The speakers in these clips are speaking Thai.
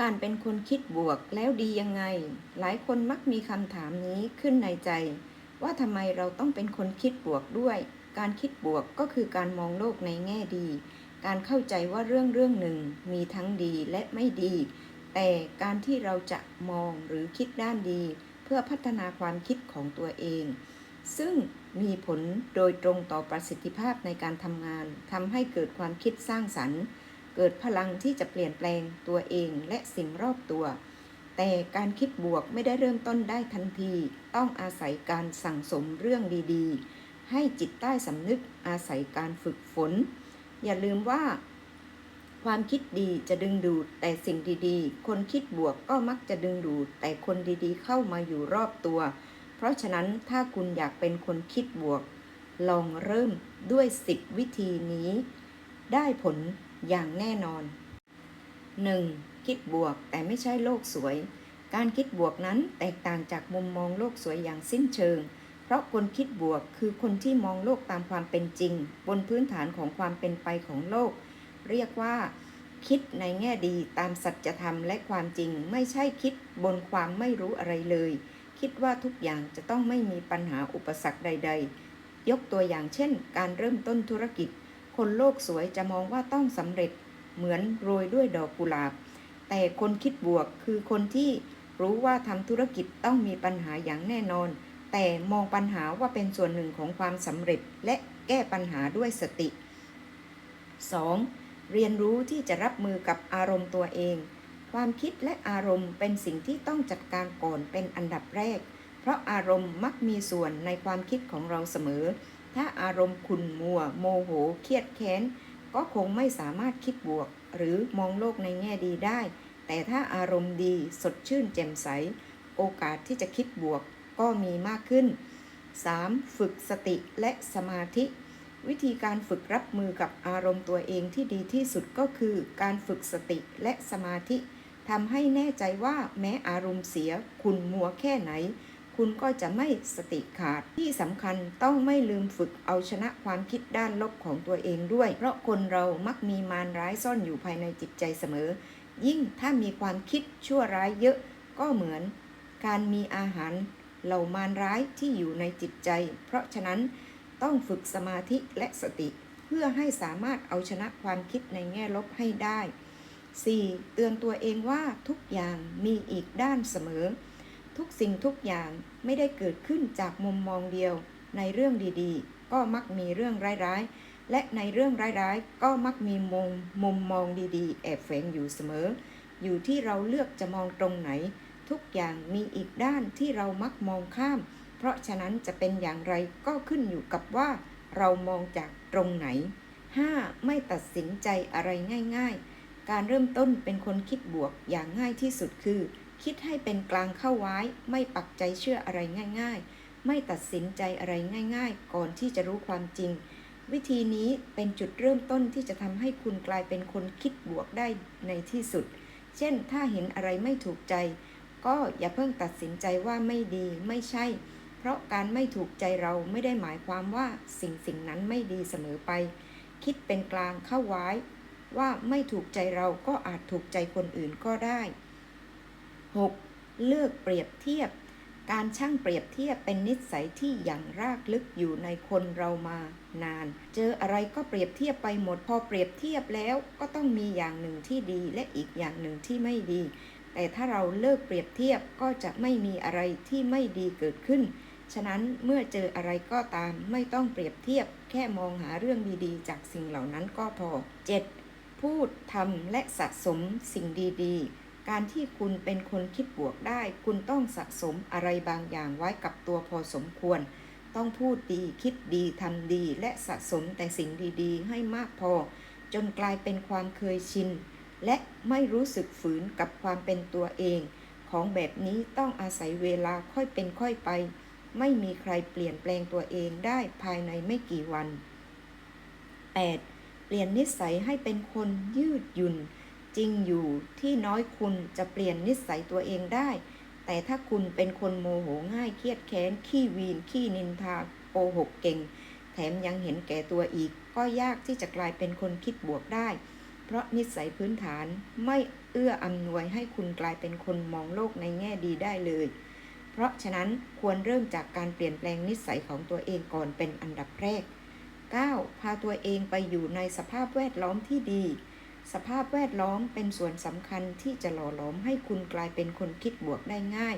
การเป็นคนคิดบวกแล้วดียังไง หลายคนมักมีคำถามนี้ขึ้นในใจ ว่าทำไมเราต้องเป็นคนคิดบวกด้วย การคิดบวกก็คือการมองโลกในแง่ดี การเข้าใจว่าเรื่องเรื่องหนึ่งมีทั้งดีและไม่ดี แต่การที่เราจะมองหรือคิดด้านดี เพื่อพัฒนาความคิดของตัวเอง ซึ่งมีผลโดยตรงต่อประสิทธิภาพในการทำงานทำให้เกิดความคิดสร้างสรรค์ เกิดพลังที่จะเปลี่ยนแปลงตัวเองและสิ่งรอบตัว แต่การคิดบวกไม่ได้เริ่มต้นได้ทันที ต้องอาศัยการสั่งสมเรื่องดีๆ ให้จิตใต้สำนึกอาศัยการฝึกฝน อย่าลืมว่าความคิดดีจะดึงดูดแต่สิ่งดีๆ คนคิดบวกก็มักจะดึงดูดแต่คนดีๆ เข้ามาอยู่รอบตัว เพราะฉะนั้นถ้าคุณอยากเป็นคนคิดบวก ลองเริ่มด้วย 10 วิธีนี้ ได้ผล อย่างแน่นอน 1. คิดบวกแต่ไม่ใช่โลกสวย การคิดบวกนั้นแตกต่างจากมุมมองโลกสวยอย่างสิ้นเชิง เพราะคนคิดบวกคือคนที่มองโลกตามความเป็นจริง บนพื้นฐานของความเป็นไปของโลก เรียกว่า คิดในแง่ดีตามสัจธรรมและความจริง ไม่ใช่คิดบนความไม่รู้อะไรเลย คิดว่าทุกอย่างจะต้องไม่มีปัญหาอุปสรรคใด ๆ ยกตัวอย่างเช่น การเริ่มต้นธุรกิจ คนโลกสวยจะมองว่าต้องสำเร็จเหมือนโรยด้วยดอกกุหลาบ แต่คนคิดบวกคือคนที่รู้ว่าทำธุรกิจต้องมีปัญหาอย่างแน่นอน แต่มองปัญหาว่าเป็นส่วนหนึ่งของความสำเร็จและแก้ปัญหาด้วยสติ 2. เรียนรู้ที่จะรับมือกับอารมณ์ตัวเอง ความคิดและอารมณ์เป็นสิ่งที่ต้องจัดการก่อนเป็นอันดับแรก เพราะอารมณ์มักมีส่วนในความคิดของเราเสมอ ถ้าอารมณ์ขุ่นมัว โมโห เครียดแค้น ก็คงไม่สามารถคิดบวก หรือมองโลกในแง่ดีได้ แต่ถ้าอารมณ์ดีสดชื่นแจ่มใส โอกาสที่จะคิดบวกก็มีมากขึ้น 3. ฝึกสติและสมาธิ วิธีการฝึกรับมือกับอารมณ์ตัวเองที่ดีที่สุดก็คือ การฝึกสติและสมาธิทำให้แน่ใจว่าแม้อารมณ์เสียคุณมัวแค่ไหน คุณก็จะไม่สติขาด ที่สำคัญต้องไม่ลืมฝึกเอาชนะความคิดด้านลบของตัวเองด้วย เพราะคนเรามักมีมารร้ายซ่อนอยู่ภายในจิตใจเสมอ ยิ่งถ้ามีความคิดชั่วร้ายเยอะ ก็เหมือน การมีอาหารเหล่ามารร้ายที่อยู่ในจิตใจ เพราะฉะนั้นต้องฝึกสมาธิและสติ เพื่อให้สามารถเอาชนะความคิดในแง่ลบให้ได้ 4. เตือนตัวเองว่าทุกอย่างมีอีกด้านเสมอ ทุกสิ่งทุกอย่างไม่ได้เกิดขึ้นจากมุมมองเดียว ในเรื่องดีๆ ก็มักมีเรื่องร้ายๆ และในเรื่องร้ายๆ ก็มักมีมุมมุมมองดีๆ แอบแฝงอยู่เสมอ อยู่ที่เราเลือกจะมองตรงไหน ทุกอย่างมีอีกด้านที่เรามักมองข้าม เพราะฉะนั้นจะเป็นอย่างไรก็ขึ้นอยู่กับว่า เรามองจากตรงไหน 5. ไม่ตัดสินใจอะไรง่าย ๆ การเริ่มต้นเป็นคนคิดบวกอย่างง่ายที่สุดคือ คิดให้เป็นกลางเข้าไว้ ไม่ปักใจเชื่ออะไรง่าย ๆ ไม่ตัดสินใจอะไรง่าย ๆ ก่อนที่จะรู้ความจริง วิธีนี้เป็นจุดเริ่มต้นที่จะทำให้คุณกลายเป็นคนคิดบวกได้ในที่สุด เช่น ถ้าเห็นอะไรไม่ถูกใจ ก็อย่าเพิ่งตัดสินใจว่าไม่ดีไม่ใช่ เพราะการไม่ถูกใจเราไม่ได้หมายความว่าสิ่งสิ่งนั้นไม่ดีเสมอไป คิดเป็นกลางเข้าไว้ ว่าไม่ถูกใจเราก็อาจถูกใจคนอื่นก็ได้ 6. เลือกเปรียบเทียบ การช่างเปรียบเทียบเป็นนิสัยที่อย่างรากลึกอยู่ในคนเรามานาน เจออะไรก็เปรียบเทียบไปหมด พอเปรียบเทียบแล้วก็ต้องมีอย่างหนึ่งที่ดีและอีกอย่างหนึ่งที่ไม่ดี แต่ถ้าเราเลิกเปรียบเทียบก็จะไม่มีอะไรที่ไม่ดีเกิดขึ้น ฉะนั้นเมื่อเจออะไรก็ตามไม่ต้องเปรียบเทียบ แค่มองหาเรื่องดีๆ จากสิ่งเหล่านั้นก็พอ 7. พูดทำและสะสมสิ่งดีๆ การที่คุณเป็นคนคิดบวกได้ คุณต้องสะสมอะไรบางอย่างไว้กับตัวพอสมควร ต้องพูดดีคิดดีทำดี และสะสมแต่สิ่งดีๆ ให้มากพอ จนกลายเป็นความเคยชิน และไม่รู้สึกฝืนกับความเป็นตัวเอง ของแบบนี้ต้องอาศัยเวลาค่อยเป็นค่อยไป ไม่มีใครเปลี่ยนแปลงตัวเองได้ภายในไม่กี่วัน 8. เปลี่ยนนิสัยให้เป็นคนยืดหยุ่น จริงอยู่ที่น้อยคุณจะเปลี่ยนนิสัยตัวเองได้ แต่ถ้าคุณเป็นคนโมโหง่ายเครียดแค้น ขี้วีน ขี้นินทาโกหกเก่ง แถมยังเห็นแก่ตัวอีก ก็ยากที่จะกลายเป็นคนคิดบวกได้ เพราะนิสัยพื้นฐานไม่เอื้ออำนวยให้คุณกลายเป็นคนมองโลกในแง่ดีได้เลย เพราะฉะนั้นควรเริ่มจากการเปลี่ยนแปลงนิสัยของตัวเองก่อนเป็นอันดับแรก 9. พาตัวเองไปอยู่ในสภาพแวดล้อมที่ดี สภาพแวดล้อมเป็นส่วนสำคัญที่จะหล่อหลอมให้คุณกลายเป็นคนคิดบวกได้ง่าย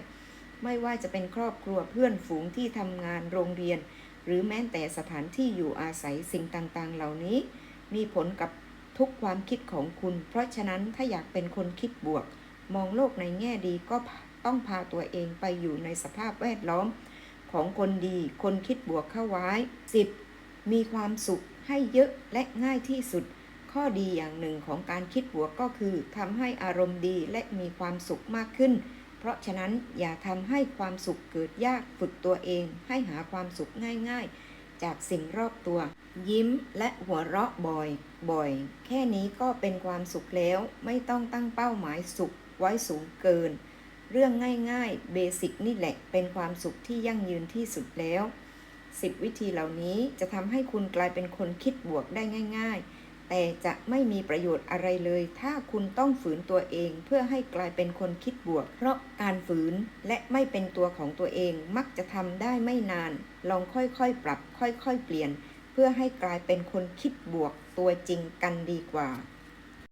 ไม่ว่าจะเป็นครอบครัวเพื่อนฝูงที่ทำงานโรงเรียน หรือแม้แต่สถานที่อยู่อาศัยสิ่งต่างๆ เหล่านี้ มีผลกับทุกความคิดของคุณ เพราะฉะนั้นถ้าอยากเป็นคนคิดบวก มองโลกในแง่ดีก็ต้องพาตัวเองไปอยู่ในสภาพแวดล้อม ของคนดี คนคิดบวกเข้าไว้ 10. มีความสุขให้เยอะและง่ายที่สุด ข้อดีอย่างหนึ่งของการคิดบวกก็คือทำให้อารมณ์ดีและมีความสุขมากขึ้น เพราะฉะนั้นอย่าทำให้ความสุขเกิดยากฝึกตัวเอง ให้หาความสุขง่ายๆ จากสิ่งรอบตัว ยิ้มและหัวเราะบ่อย บ่อย แค่นี้ก็เป็นความสุขแล้วไม่ต้องตั้งเป้าหมายสุขไว้สูงเกิน เรื่องง่ายๆเบสิกนี่แหละเป็นความสุขที่ยั่งยืนที่สุดแล้ว 10 วิธีเหล่านี้จะทำให้คุณกลายเป็นคนคิดบวกได้ง่าย ๆ แต่จะไม่มีประโยชน์อะไรเลย ถ้าคุณต้องฝืนตัวเองเพื่อให้กลายเป็นคนคิดบวก เพราะการฝืนและไม่เป็นตัวของตัวเองมักจะทำได้ไม่นาน ลองค่อยๆ ปรับ ค่อยๆ เปลี่ยน เพื่อให้กลายเป็นคนคิดบวกตัวจริงกันดีกว่า